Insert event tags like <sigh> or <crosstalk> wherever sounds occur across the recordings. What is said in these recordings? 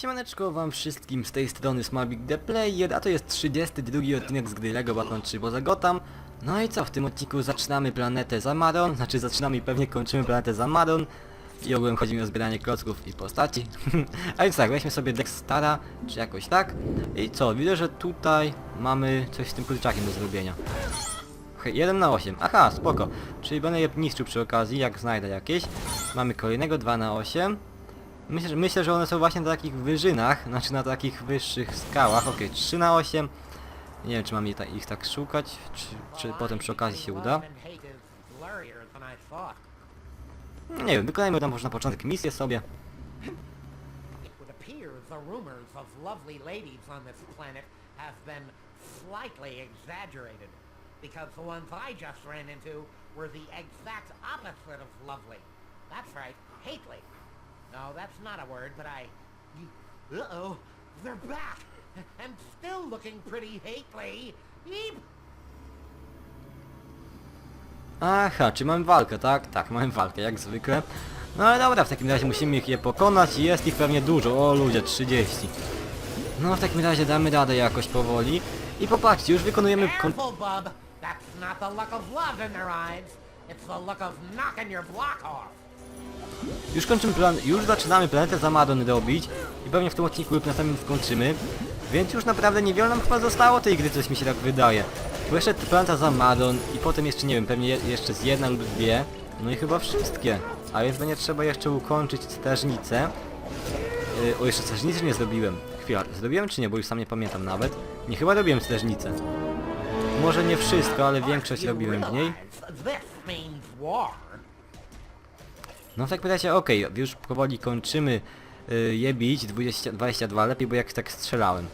Siemaneczko wam wszystkim z tej strony Smallbig The Player, a to jest 32 odcinek z gry LEGO Batman 3 poza Gotham. No i co, w tym odcinku zaczynamy planetę Zamaron, znaczy zaczynamy i pewnie kończymy planetę Zamaron. I ogółem chodzi mi o zbieranie klocków i postaci. <laughs> a więc tak, weźmy sobie Dextara, czy jakoś tak. I co, widzę, że tutaj mamy coś z tym kurczakiem do zrobienia. Hej, 1 na 8. Aha, spoko. Czyli będę je niszczył przy okazji, jak znajdę jakieś. Mamy kolejnego 2 na 8. Myślę, myślę, że one są właśnie na takich wyżynach, znaczy na takich wyższych skałach. Okej, 3 na 8. Nie wiem, czy mam je ta, ich tak szukać, czy, czy potem przy okazji się uda. Nie wiem, wykonajmy tam może na początek misję sobie. Because the ones I just ran into were the exact opposite of lovely. That's right, hately. No, that's not a word, but I... Uh-oh, they're back! And still looking pretty hately. Yeep! Aha, czy mamy walkę, tak? Tak, mamy walkę, jak zwykle. No ale dobra, w takim razie musimy ich je pokonać i jest ich pewnie dużo. O ludzie, 30. No w takim razie damy radę jakoś powoli. I popatrzcie, już wykonujemy... Kon Careful, bub! That's not the look of love in their eyes. It's the look of knocking your block off. Już kończymy plan, już zaczynamy planetę Zamadon robić i pewnie w tym odcinku lub następnym skończymy. Więc już naprawdę niewiele nam chyba zostało tej gry, coś mi się tak wydaje. Bo jeszcze planeta Zamadon i potem jeszcze nie wiem, pewnie je, jeszcze z jedna lub dwie. No i chyba wszystkie. A więc będzie trzeba jeszcze ukończyć strażnicę. Yy, o, jeszcze strażnicy nie zrobiłem. Chwila, zrobiłem czy nie, bo już sam nie pamiętam nawet. Nie, chyba robiłem strażnicę. Może nie wszystko, ale większość robiłem w niej. No w takim razie okej, już powoli kończymy y, je bić, 20, 22, lepiej bo jak tak strzelałem.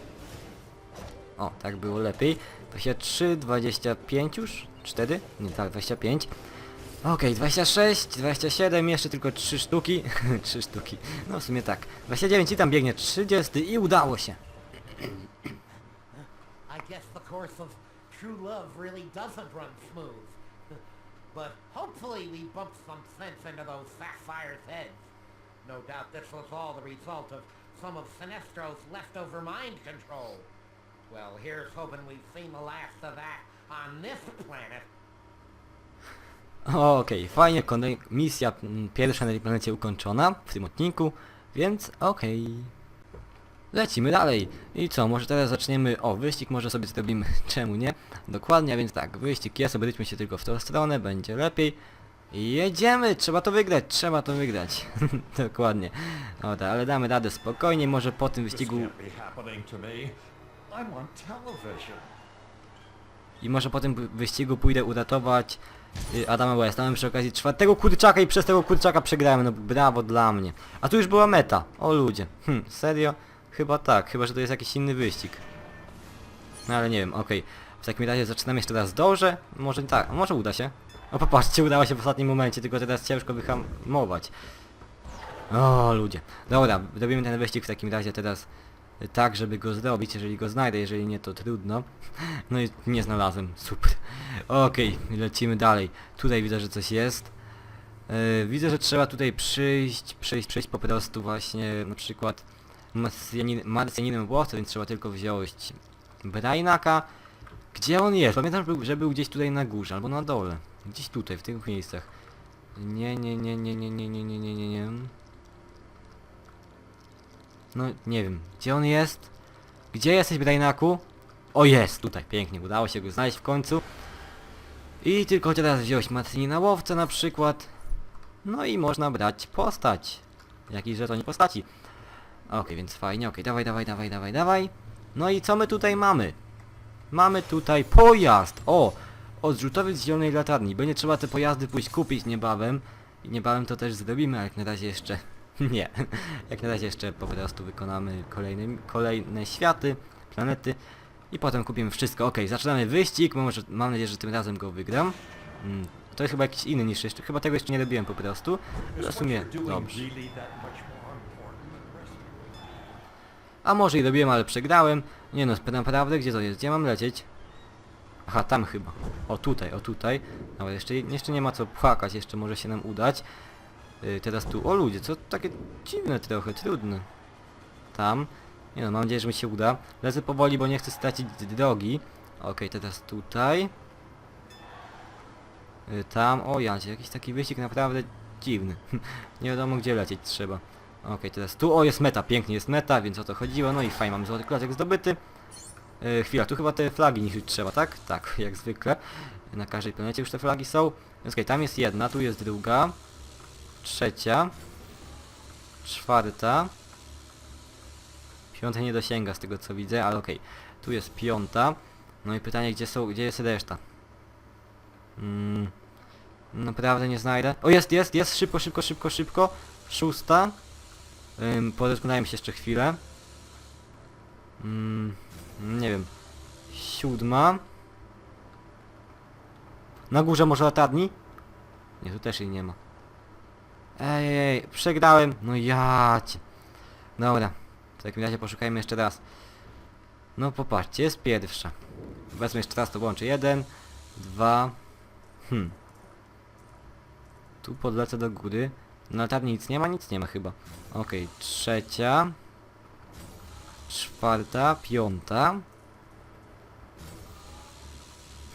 O, tak było lepiej. 23, 25 już? 4? Nie, tak, 25. Okej, 26, 27, jeszcze tylko 3 sztuki. <laughs> 3 sztuki. No w sumie tak. 29 i tam biegnie 30 i udało się. I guess the course of true love really doesn't run smooth. But hopefully we bumped some sense into those Sapphire's heads. No doubt this was all the result of some of Sinestro's leftover mind control. Well, here's hoping we've seen the last of that on this planet. <laughs> Okej, fajnie, misja mm, pierwsza na tej planecie ukończona w tym odcinku, więc okej. Lecimy dalej. I co, może teraz zaczniemy... O, wyścig może sobie zrobimy, <laughs> czemu nie? Dokładnie, a więc tak, wyścig jest, obróćmy się tylko w tą stronę, będzie lepiej. Jedziemy! Trzeba to wygrać, trzeba to wygrać. <laughs> Dokładnie. Dobra, ale damy radę spokojnie, może po tym wyścigu... I może po tym wy- wyścigu pójdę uratować y, Adama West. Mamy przy okazji czwartego kurczaka i przez tego kurczaka przegrałem. No brawo dla mnie. A tu już była meta. O ludzie. Hm, serio? Chyba tak. Chyba, że to jest jakiś inny wyścig. No ale nie wiem, okej. W takim razie zaczynam jeszcze raz dobrze. Może tak, może uda się. O popatrzcie, udało się w ostatnim momencie, tylko teraz ciężko wyhamować. O ludzie. Dobra, robimy ten wyścig w takim razie teraz tak, żeby go zrobić, jeżeli go znajdę, jeżeli nie to trudno. <laughs> No i nie znalazłem, super. Okej, lecimy dalej. Tutaj widzę, że coś jest. Yy, widzę, że trzeba tutaj przyjść, przyjść, przyjść po prostu właśnie na przykład Marsjanin, Marsjaninem Włosy, więc trzeba tylko wziąć Brainaka. Gdzie on jest? Pamiętam, że był, że był gdzieś tutaj na górze, albo na dole. Gdzieś tutaj, w tych miejscach. Nie, nie, nie, nie, nie, nie, nie, nie, nie, nie, nie. No, nie wiem. Gdzie on jest? Gdzie jesteś, Brainaku? O jest, tutaj, pięknie, udało się go znaleźć w końcu. I tylko teraz wziąć Marcini na łowce na przykład. No i można brać postać. Jakiś żeton postaci. Okej, więc fajnie, okej, dawaj, dawaj, dawaj, dawaj, dawaj. No i co my tutaj mamy? Mamy tutaj pojazd! O! Odrzutowiec zielonej latarni. Będzie trzeba te pojazdy pójść kupić niebawem. I niebawem to też zrobimy, jak na razie jeszcze... <laughs> Nie. Jak na razie jeszcze po prostu wykonamy kolejne, kolejne światy, planety. I potem kupimy wszystko. Okej, zaczynamy wyścig. Może, mam nadzieję, że tym razem go wygram. Mm, to jest chyba jakiś inny niż jeszcze. Chyba tego jeszcze nie robiłem po prostu. Ale w sumie dobrze. A może i robiłem, ale przegrałem. Nie no, naprawdę, gdzie to jest? Gdzie mam lecieć? Aha, tam chyba. O tutaj, o tutaj. No jeszcze, jeszcze nie ma co płakać, jeszcze może się nam udać. Yy, teraz tu, o ludzie, co takie dziwne trochę, trudne. tam. Nie no, mam nadzieję, że mi się uda. Lecę powoli, bo nie chcę stracić drogi. Okej, teraz tutaj. Y, Tam, o Jancie, jakiś taki wyścig naprawdę dziwny. <laughs> nie wiadomo gdzie lecieć trzeba. Okej, teraz tu, o jest meta, pięknie jest meta, więc o to chodziło. No i fajnie, mamy złoty klocek zdobyty. Yy, chwila, tu chyba te flagi niszczyć trzeba, tak? Tak, <laughs> jak zwykle. Na każdej planecie już te flagi są. Więc okej, tam jest jedna, tu jest druga. Trzecia. Czwarta. Piąta nie dosięga z tego co widzę, ale okej. Tu jest piąta. No i pytanie, gdzie są, gdzie jest reszta? Mm, naprawdę nie znajdę. O, jest, jest, jest, szybko, szybko, szybko, szybko. Szósta. Ym, porozglądajmy się jeszcze chwilę. Mm, nie wiem. Siódma. Na górze może latarni? Nie, tu też jej nie ma. Ej, ej, przegrałem. No ja cię. Dobra. W takim razie poszukajmy jeszcze raz. No popatrzcie, jest pierwsza. Wezmę jeszcze raz, to łączę. Jeden, dwa. Hmm. Tu podlecę do góry. Na latarni nic nie ma, nic nie ma chyba. Okej, trzecia. Czwarta, piąta.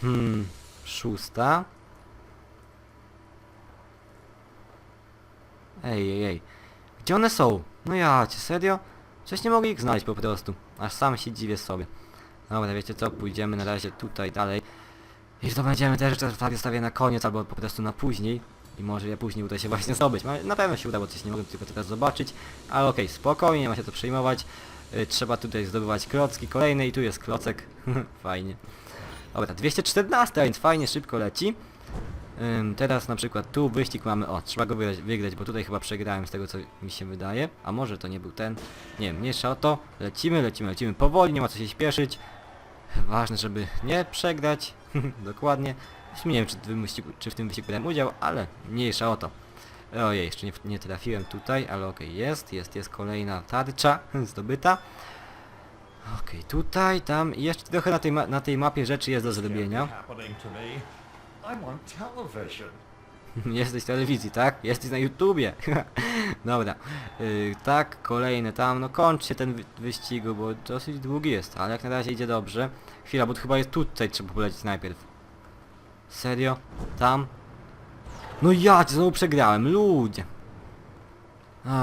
Hmm, szósta. Ej, ej, ej. Gdzie one są? No ja cię, serio? Przecież nie mogę ich znaleźć po prostu. Aż sam się dziwię sobie. Dobra, wiecie co, pójdziemy na razie tutaj dalej. I to będziemy też te flagi stawię na koniec, albo po prostu na później. I może je później uda się właśnie zdobyć. Ma- Na pewno się uda, bo coś nie mogę tylko teraz zobaczyć. Ale okej, spokojnie, nie ma się co przejmować. Y, trzeba tutaj zdobywać klocki kolejne i tu jest klocek. <laughs> fajnie. Dobra, 214, a więc fajnie, szybko leci. Ym, teraz na przykład tu wyścig mamy, o, trzeba go wygrać, wygrać, bo tutaj chyba przegrałem z tego co mi się wydaje. A może to nie był ten, nie wiem, mniejsza o to. Lecimy, lecimy, lecimy powoli, nie ma co się śpieszyć. Ważne, żeby nie przegrać, <laughs> dokładnie. Nie wiem, czy w, tym wyścigu, czy w tym wyścigu brałem udział, ale mniejsza o to. Ojej, jeszcze nie, nie trafiłem tutaj, ale okej, jest, jest, jest kolejna tarcza <laughs> zdobyta. Okej, tutaj, tam i jeszcze trochę na tej, na tej mapie rzeczy jest do zrobienia. <laughs> Jesteś w telewizji, tak? Jesteś na YouTubie. <laughs> Dobra. Yy, tak, kolejne tam. No kończcie ten wy wyścigu, bo dosyć długi jest, ale jak na razie idzie dobrze. Chwila, bo to chyba jest tutaj trzeba polecieć najpierw. Serio? Tam? No ja znowu przegrałem, ludzie.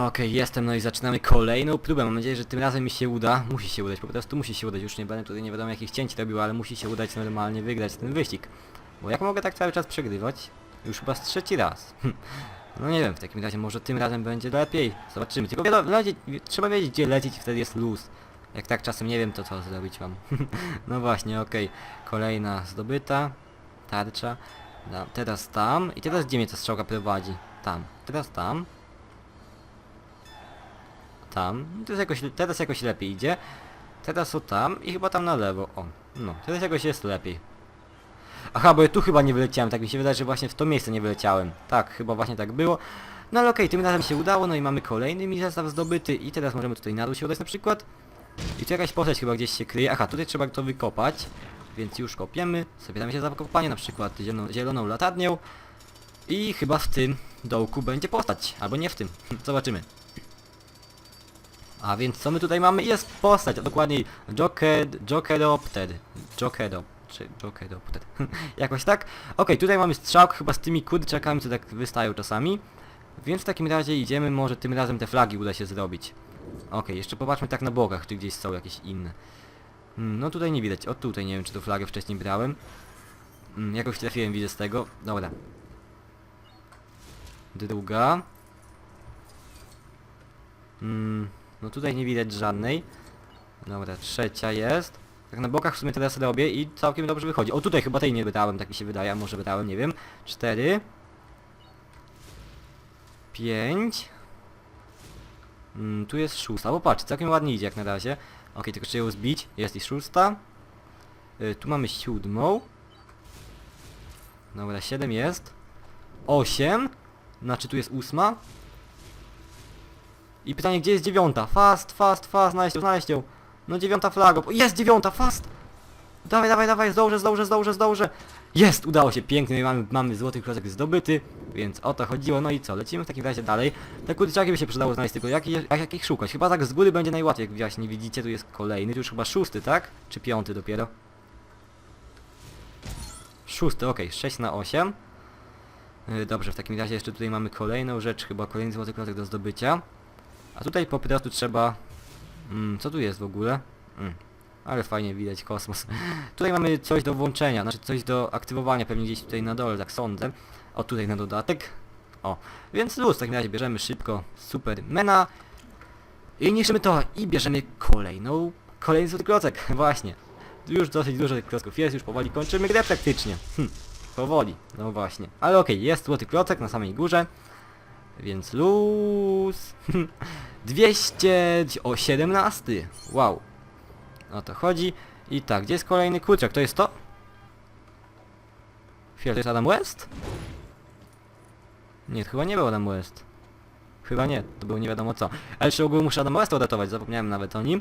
Okej, jestem, no i zaczynamy kolejną próbę. Mam nadzieję, że tym razem mi się uda. Musi się udać, po prostu musi się udać. Już nie będę tutaj nie wiadomo jakich cięć robił, ale musi się udać normalnie wygrać ten wyścig. Bo jak mogę tak cały czas przegrywać? Już chyba z trzeci raz. No nie wiem, w takim razie może tym razem będzie lepiej. Zobaczymy. Tylko wiadomo, trzeba wiedzieć gdzie lecieć i wtedy jest luz. Jak tak czasem nie wiem, to co zrobić mam. <laughs> no właśnie, okej. Kolejna zdobyta. Tarcza. Teraz tam. I teraz gdzie mnie ta strzałka prowadzi? Tam. Teraz tam. Tam. Teraz jakoś, teraz jakoś lepiej idzie. Teraz o tam i chyba tam na lewo. O, no. Teraz jakoś jest lepiej. Aha, bo ja tu chyba nie wyleciałem, tak mi się wydaje, że właśnie w to miejsce nie wyleciałem. Tak, chyba właśnie tak było. No ale okej, tym razem się udało, no i mamy kolejny mi zestaw zdobyty i teraz możemy tutaj na dół się udać na przykład. I tu jakaś postać chyba gdzieś się kryje. Aha, tutaj trzeba to wykopać, więc już kopiemy. Zabieramy się za wykopanie, na przykład zieloną, zieloną latarnią. I chyba w tym dołku będzie postać, albo nie w tym. <laughs> Zobaczymy. A więc co my tutaj mamy? Jest postać, a dokładniej Joked, Jokedopted. Jokedop, czy Jokedopted. <laughs> Jakoś tak? Okej, tutaj mamy strzałk chyba z tymi kurczakami, co tak wystają czasami. Więc w takim razie idziemy, może tym razem te flagi uda się zrobić. Okej, jeszcze popatrzmy tak na bokach, czy gdzieś są jakieś inne. Hmm, no tutaj nie widać, o tutaj nie wiem, czy tą flagę wcześniej brałem. Hmm, jakoś trafiłem, widzę z tego. Dobra. Druga. Mm, no tutaj nie widać żadnej. Dobra, trzecia jest. Tak na bokach w sumie teraz robię i całkiem dobrze wychodzi. O tutaj chyba tej nie brałem, tak mi się wydaje, a może brałem, nie wiem. Cztery. Pięć. Mm, tu jest szósta. O patrz, całkiem ładnie idzie jak na razie. Okej, tylko trzeba ją zbić. Jest i szósta. Y, tu mamy siódmą. Dobra, siedem jest. Osiem. Znaczy tu jest ósma. I pytanie, gdzie jest dziewiąta? Fast, fast, fast, znaleźć ją, znaleźć ją. No dziewiąta flaga. O, Jest dziewiąta, fast! Dawaj, dawaj, dawaj, zdążę, zdążę, zdążę, zdążę. Jest, udało się, pięknie, mamy, mamy złoty klocek zdobyty, więc o to chodziło, no i co, lecimy w takim razie dalej. Te kurczaki by się przydało znaleźć, tylko jak, jak, jak ich szukać? Chyba tak z góry będzie najłatwiej, jak właśnie widzicie, tu jest kolejny, tu już chyba szósty, tak? Czy piąty dopiero? Szósty, okej, 6 na 8. Yy, Dobrze, w takim razie jeszcze tutaj mamy kolejną rzecz, chyba kolejny złoty klocek do zdobycia. A tutaj po prostu trzeba... Mm, co tu jest w ogóle? Mm, ale fajnie widać kosmos. <laughs> Tutaj mamy coś do włączenia, znaczy coś do aktywowania, pewnie gdzieś tutaj na dole, tak sądzę. O, tutaj na dodatek. O, więc luz, w takim razie bierzemy szybko Supermana. I niszczymy to i bierzemy kolejną, kolejny złoty klocek, <laughs> właśnie. Już dosyć dużo tych klocków jest, już powoli kończymy grę praktycznie. Hm, powoli, no właśnie. Ale okej, jest złoty klocek na samej górze. Więc luz. <laughs> 217. Wow. O to chodzi. I tak, gdzie jest kolejny kurczak? To jest to? Chwila, to jest Adam West? Nie, to chyba nie był Adam West. Chyba nie, to był nie wiadomo co. Ale jeszcze ogóle muszę Adam West uratować, zapomniałem nawet o nim.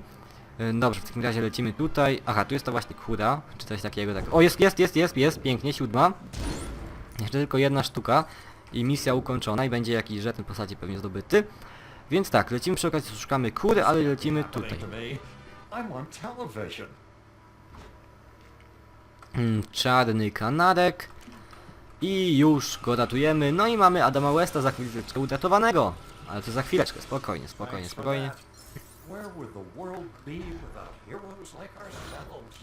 Yy, Dobrze, w takim razie lecimy tutaj. Aha, tu jest to właśnie kura, czy coś takiego tak. O, jest, jest, jest, jest, jest, pięknie, siódma. Jeszcze tylko jedna sztuka i misja ukończona i będzie jakiś żeton w postaci pewnie zdobyty. Więc tak, lecimy przy okazji, szukamy kury, ale lecimy tutaj. I'm on television. Mm, czarny kanarek. I już go ratujemy. No i mamy Adama Westa za chwileczkę uratowanego. Ale to za chwileczkę, spokojnie, spokojnie, Thanks for spokojnie. that. Where would the world be without heroes like ourselves?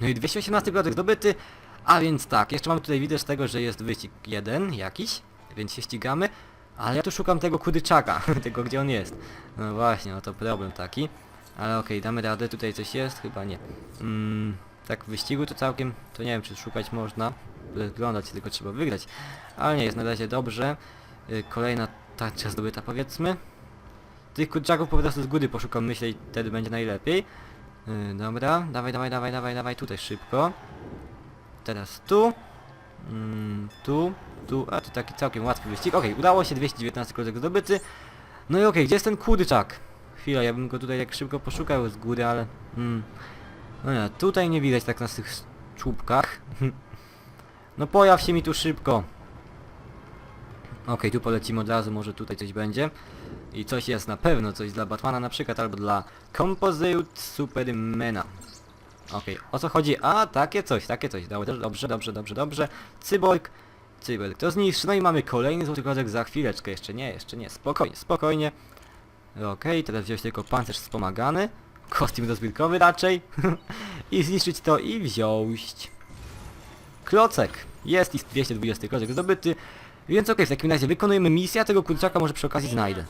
No i 218 plotek zdobyty. A więc tak, jeszcze mamy tutaj widać tego, że jest wyścig jeden jakiś, więc się ścigamy. Ale ja tu szukam tego kudyczaka, <laughs> tego gdzie on jest. No właśnie, no to problem taki. Ale okej, damy radę, tutaj coś jest? Chyba nie. Mm, tak w wyścigu to całkiem, to nie wiem czy szukać można. Wyglądać tylko trzeba wygrać. Ale nie, jest na razie dobrze. Y, Kolejna tarcza zdobyta powiedzmy. Tych kurczaków po prostu z góry poszukam, myślę i wtedy będzie najlepiej. Yy, dobra, dawaj, dawaj, dawaj, dawaj, dawaj, tutaj szybko. Teraz tu. Mm, tu, tu, a to taki całkiem łatwy wyścig. Okej, udało się, 219 klocek zdobyty. No i okej, gdzie jest ten kurczak? Chwila, ja bym go tutaj jak szybko poszukał z góry, ale... Mm, no nie, tutaj nie widać tak na tych czubkach. no pojaw się mi tu szybko. Okej, tu polecimy od razu, może tutaj coś będzie. I coś jest na pewno, coś dla Batmana na przykład, albo dla Composite Supermana. Okej, o co chodzi? A, takie coś, takie coś. Dobrze, dobrze, dobrze, dobrze. Cyborg, cyborg to zniszczy. No i mamy kolejny złoty klocek za chwileczkę. Jeszcze nie, jeszcze nie. Spokojnie, spokojnie. Okej, teraz wziąć tylko pancerz wspomagany. <laughs> Kostium rozbiórkowy raczej. <laughs> I zniszczyć to i wziąć. Klocek. Jest i 220 klocek zdobyty. Więc okej, w takim razie wykonujemy misję, a tego kurczaka może przy okazji znajdę.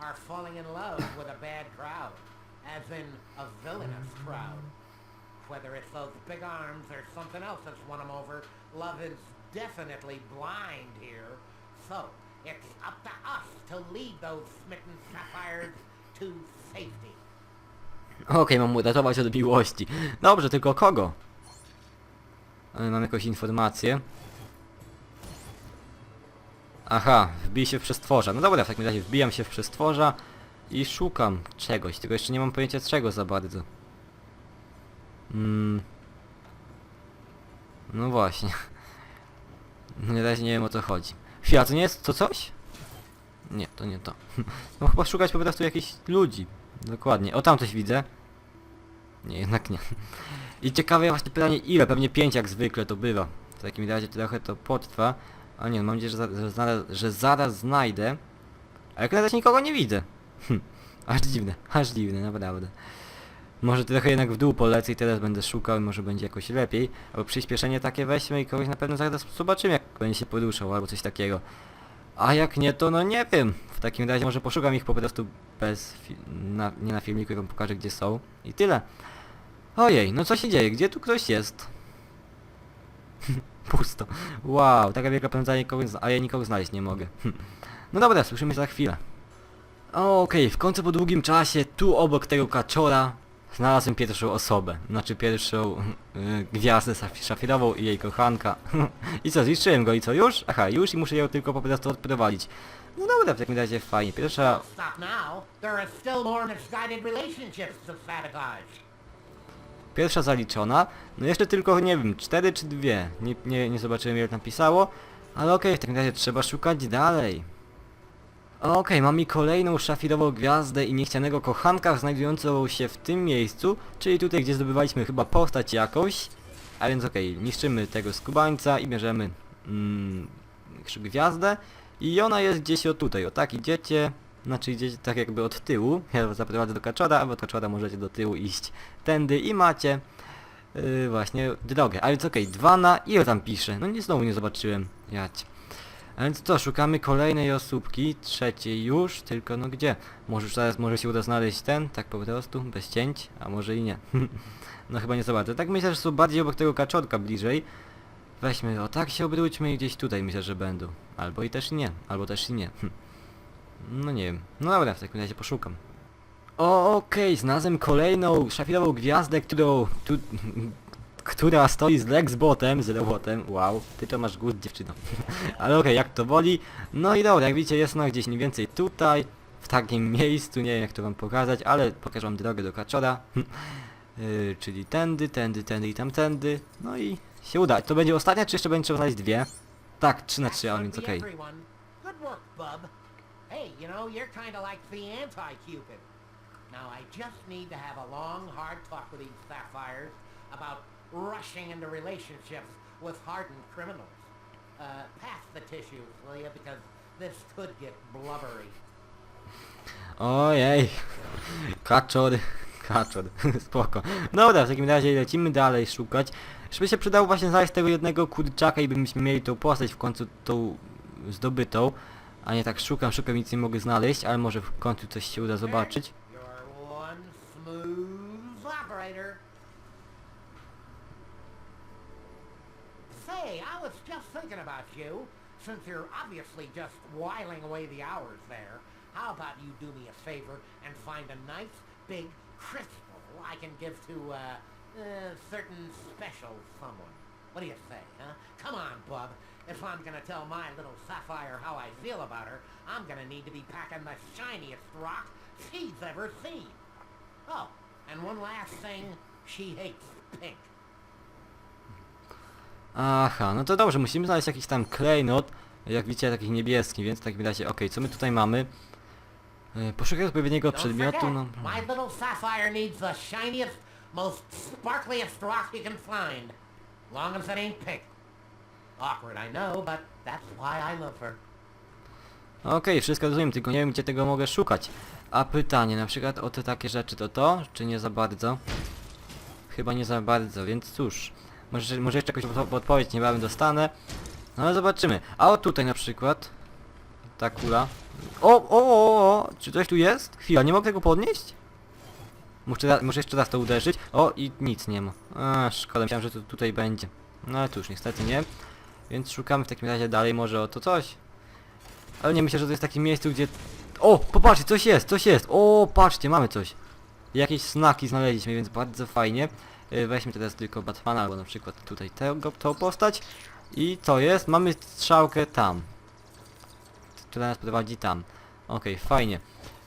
Are falling in love with a bad crowd, as in a villainous crowd. Whether it's those big arms or something else that's won them over, love is definitely blind here. So, it's up to us to lead those smitten sapphires to safety. Okej, mam uratować od miłości. Dobrze, tylko kogo? Ale mam jakąś informację. Aha, wbij się w przestworza. No dobra, w takim razie wbijam się w przestworza i szukam czegoś, tylko jeszcze nie mam pojęcia czego za bardzo. Mm. No właśnie. Na razie nie wiem o co chodzi. Chwila, to nie jest to coś? Nie, to nie to. <laughs> No chyba szukać po prostu jakichś ludzi. Dokładnie. O, tam coś widzę. Nie, jednak nie. I ciekawe właśnie pytanie ile, pewnie 5 jak zwykle to bywa. W takim razie trochę to potrwa. A nie, no, mam nadzieję, że, za, że, zaraz, że zaraz znajdę. A jak na razie nikogo nie widzę. Hm, aż dziwne, aż dziwne, naprawdę. Może trochę jednak w dół polecę i teraz będę szukał, może będzie jakoś lepiej. Albo przyspieszenie takie weźmy i kogoś na pewno zaraz zobaczymy jak będzie się poruszał, albo coś takiego. A jak nie, to no nie wiem. W takim razie może poszukam ich po prostu bez... Na, nie na filmiku, wam pokażę gdzie są. I tyle. Ojej, no co się dzieje? Gdzie tu ktoś jest? <laughs> Pusto. Wow, taka wielka pędza nikogo, zna- a ja nikogo znaleźć nie mogę. <laughs> no dobra, słyszymy się za chwilę. Okej, w końcu po długim czasie, tu obok tego kaczora, znalazłem pierwszą osobę. Znaczy pierwszą y, gwiazdę szaf- szafirową i jej kochanka. <laughs> I co, zniszczyłem go i co, już? Aha, już i muszę ją tylko po prostu odprowadzić. No dobra, w takim razie fajnie. Pierwsza... Pierwsza zaliczona. No jeszcze tylko, nie wiem, cztery czy dwie. Nie, nie, nie zobaczyłem ile tam pisało. Ale okej, w takim razie trzeba szukać dalej. Okej, mamy kolejną szafirową gwiazdę i niechcianego kochanka znajdującą się w tym miejscu, czyli tutaj, gdzie zdobywaliśmy chyba postać jakąś. A więc okej, niszczymy tego skubańca i bierzemy mm, gwiazdę. I ona jest gdzieś o tutaj, o tak idziecie, znaczy idziecie tak jakby od tyłu. Ja zaprowadzę do kaczora, a wy od kaczora możecie do tyłu iść tędy i macie yy, właśnie drogę. A więc okej, dwa na ile tam pisze? No nie znowu nie zobaczyłem. Jać. A więc co, szukamy kolejnej osóbki, trzeciej już, tylko no gdzie? Może już teraz może się uda znaleźć ten, tak po prostu, bez cięć, a może i nie. <laughs> no chyba nie zobaczę. Tak myślę, że są bardziej obok tego kaczorka bliżej. Weźmy, o tak się obróćmy i gdzieś tutaj myślę, że będą. Albo i też nie, albo też i nie. <laughs> no nie wiem. No dobra, w takim razie poszukam. Okej, znalazłem kolejną szafirową gwiazdę, którą... Tu, która stoi z Lexbotem, z Rełotem, wow, ty to masz gust dziewczyno. <laughs> Ale okej, jak to woli. No i dobra, jak widzicie jest ona gdzieś mniej więcej tutaj, w takim miejscu, nie wiem jak to wam pokazać, ale pokażę wam drogę do kaczora. Yy, <laughs> czyli tędy, tędy, tędy i tamtędy. No i się uda. To będzie ostatnia, czy jeszcze będzie trzeba znaleźć dwie? Tak, 3 na 3, a więc okej. Now, I just need to have a long, hard talk with these sapphires about rushing into relationships with hardened criminals. Uh, pass the tissues, will you? Because this could get blubbery. Ojej. Kaczor. Kaczor. <laughs> Spoko. Dobra, w takim razie lecimy dalej szukać. Żeby się przydało właśnie znaleźć tego jednego kurczaka i byśmy mieli tą postać w końcu tą zdobytą. A nie tak szukam, szukam nic nie mogę znaleźć, ale może w końcu coś się uda zobaczyć. Thinking about you. Since you're obviously just whiling away the hours there, how about you do me a favor and find a nice big crystal I can give to uh, a certain special someone? What do you say, huh? Come on, bub. If I'm gonna tell my little sapphire how I feel about her, I'm gonna need to be packing the shiniest rock she's ever seen. Oh, and one last thing, she hates pink. Aha, no to dobrze, musimy znaleźć jakiś tam klejnot, jak widzicie taki niebieski, więc w takim razie, okej, co my tutaj mamy? E, Poszukaj odpowiedniego Don't przedmiotu, forget, no... my little sapphire needs the shiniest, most sparkliest rock you can find. Long as it ain't pink. Awkward, I know, but that's why I love her. Okej, wszystko rozumiem, tylko nie wiem gdzie tego mogę szukać. A pytanie, na przykład o te takie rzeczy to to, czy nie za bardzo? Chyba nie za bardzo, więc cóż. Może, może jeszcze jakąś odpo- odpowiedź niebawem dostanę. No ale zobaczymy. A o tutaj na przykład. Ta kula. O, o, o, o, czy coś tu jest? Chwila, nie mogę tego podnieść? Muszę, muszę jeszcze raz to uderzyć. O, i nic nie ma. A, szkoda, myślałem, że to tutaj będzie. No ale tu już niestety nie. Więc szukamy w takim razie dalej może o to coś. Ale nie myślę, że to jest takie miejsce, gdzie... O, popatrzcie, coś jest, coś jest. O, patrzcie, mamy coś. Jakieś snaki znaleźliśmy, więc bardzo fajnie. Yy, Weźmy teraz tylko Batmana, albo na przykład tutaj tego, tą postać. I co jest? Mamy strzałkę tam. Która nas prowadzi tam. Okej, fajnie.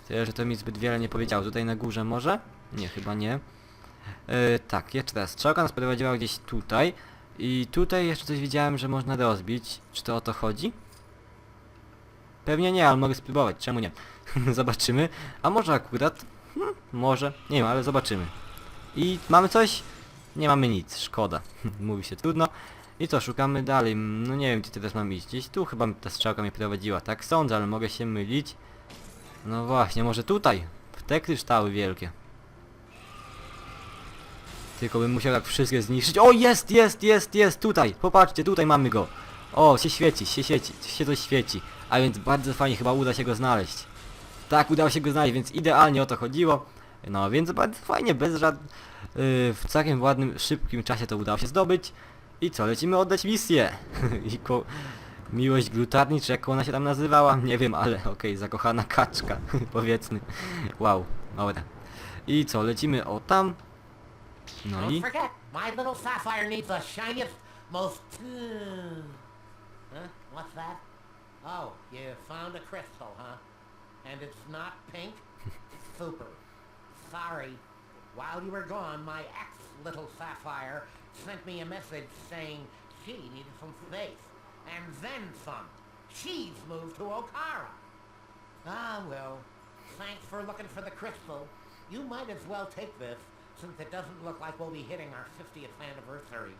Tyle, że to mi zbyt wiele nie powiedział. Tutaj na górze może? Nie, chyba nie. Yy, tak, jeszcze raz. Strzałka nas prowadziła gdzieś tutaj. I tutaj jeszcze coś widziałem, że można rozbić. Czy to o to chodzi? Pewnie nie, ale mogę spróbować, czemu nie? <laughs> zobaczymy. A może akurat? Hmm, może. Nie wiem, ale zobaczymy. I mamy coś? Nie mamy nic, szkoda. <laughs> Mówi się trudno. I co, szukamy dalej. No nie wiem, gdzie teraz mam iść. Gdzieś tu chyba ta strzałka mnie prowadziła. Tak sądzę, ale mogę się mylić. No właśnie, może tutaj. W te kryształy wielkie. Tylko bym musiał tak wszystkie zniszczyć. O, jest, jest, jest, jest, tutaj. Popatrzcie, tutaj mamy go. O, się świeci, się świeci, się coś świeci. A więc bardzo fajnie, chyba uda się go znaleźć. Tak, udało się go znaleźć, więc idealnie o to chodziło. No, więc bardzo fajnie, bez żad... Yy, w całkiem ładnym, szybkim czasie to udało się zdobyć. I co, lecimy oddać misję. <laughs> I ko... Miłość glutarni, czy jak ona się tam nazywała? Nie wiem, ale <laughs> okej, zakochana kaczka, <laughs> powiedzmy. Wow, dobra. I co, lecimy o tam. No i... that? Oh, you found a crystal, huh? And it's not pink? Super. Sorry. While you were gone, my ex, Little Sapphire, sent me a message saying she needed some space. And then some. She's moved to Okara. Ah, well. Thanks for looking for the crystal. You might as well take this, since it doesn't look like we'll be hitting our 50th anniversary.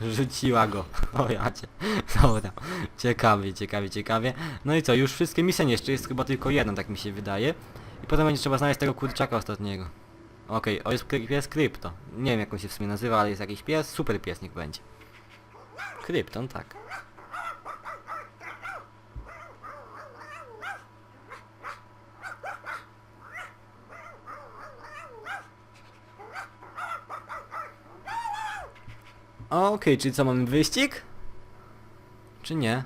<laughs> Rzuciła go. <laughs> O jacie. Dobra. <laughs> Ciekawie, ciekawie, ciekawie. No i co, już wszystkie misje jeszcze jest chyba tylko jedna, tak mi się wydaje. I potem będzie trzeba znaleźć tego kurczaka ostatniego. Okej, o jest pies Krypto. Nie wiem jak on się w sumie nazywa, ale jest jakiś pies. Super pies niech będzie. Krypton, tak. Okej, czyli co, mamy wyścig? Czy nie?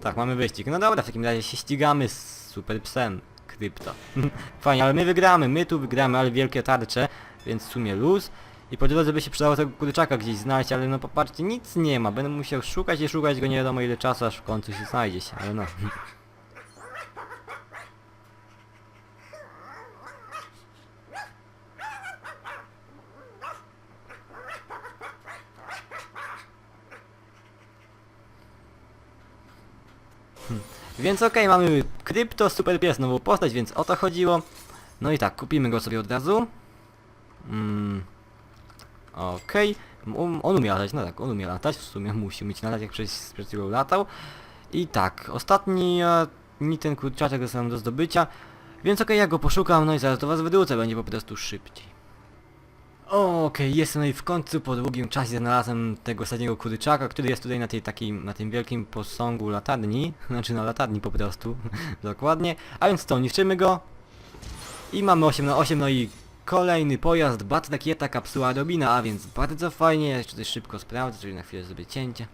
Tak, mamy wyścig. No dobra, w takim razie się ścigamy z super psem krypto. <laughs> Fajnie, ale my wygramy, my tu wygramy, ale wielkie tarcze, więc w sumie luz. I po drodze by się przydało tego kurczaka gdzieś znaleźć, ale no popatrzcie, nic nie ma. Będę musiał szukać i szukać go nie wiadomo ile czasu, aż w końcu się znajdzie się, ale no. <laughs> Więc okej, mamy krypto, super pies, nową postać, więc o to chodziło. No i tak, kupimy go sobie od razu. Mm. Okej. On umie latać, no tak, on umie latać, w sumie musi umieć latać, jak przed chwilą latał. I tak, ostatni e, ni ten kurczaczek został do zdobycia. Więc okej, ja go poszukam, no i zaraz do was wydłucę, będzie po prostu szybciej. Okej, jestem no i w końcu po długim czasie znalazłem tego ostatniego kurczaka, który jest tutaj na tej takiej, na tym wielkim posągu latarni, <laughs> znaczy na latarni po prostu, <laughs> dokładnie. A więc to, niszczymy go i mamy 8 na 8, no i kolejny pojazd, Bat Rakieta Kapsuła Robina, a więc bardzo fajnie, jeszcze coś szybko sprawdzę, czyli na chwilę zrobię cięcie.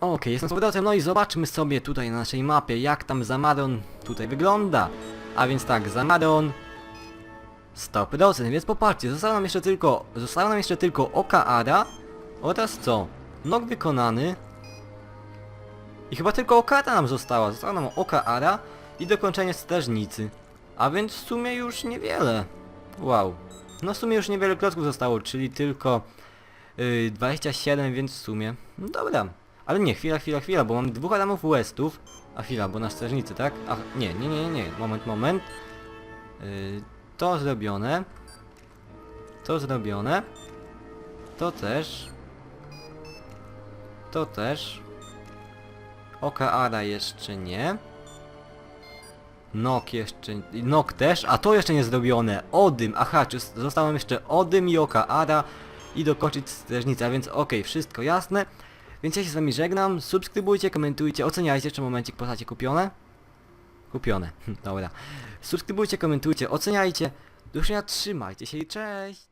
Okej, jestem z powrotem, no i zobaczmy sobie tutaj na naszej mapie, jak tam Zamaron tutaj wygląda. A więc tak, Zamaron 100%, więc popatrzcie, zostało nam jeszcze tylko, zostało nam jeszcze tylko Oka Ara oraz co? Nok wykonany i chyba tylko Okata nam została, została nam Oka Ara i dokończenie strażnicy, a więc w sumie już niewiele. Wow. No w sumie już niewiele klocków zostało, czyli tylko yy, 27, więc w sumie, no dobra. Ale nie, chwila, chwila, chwila, bo mamy dwóch Adamów Westów, a chwila, bo na strażnicy, tak? Ach, nie, nie, nie, nie, moment, moment. Yy, to zrobione. To zrobione. To też. To też. Oka Ara jeszcze nie. Nok jeszcze... Nok też, a to jeszcze nie zrobione. Odym, aha, czy nam jeszcze Odym i Oka Ara i dokończyć strażnicę, a więc okej, wszystko jasne. Więc ja się z wami żegnam, subskrybujcie, komentujcie, oceniajcie, jeszcze momencik postacie kupione. Kupione, <laughs> dobra. Subskrybujcie, komentujcie, oceniajcie. Do trzymajcie się i cześć!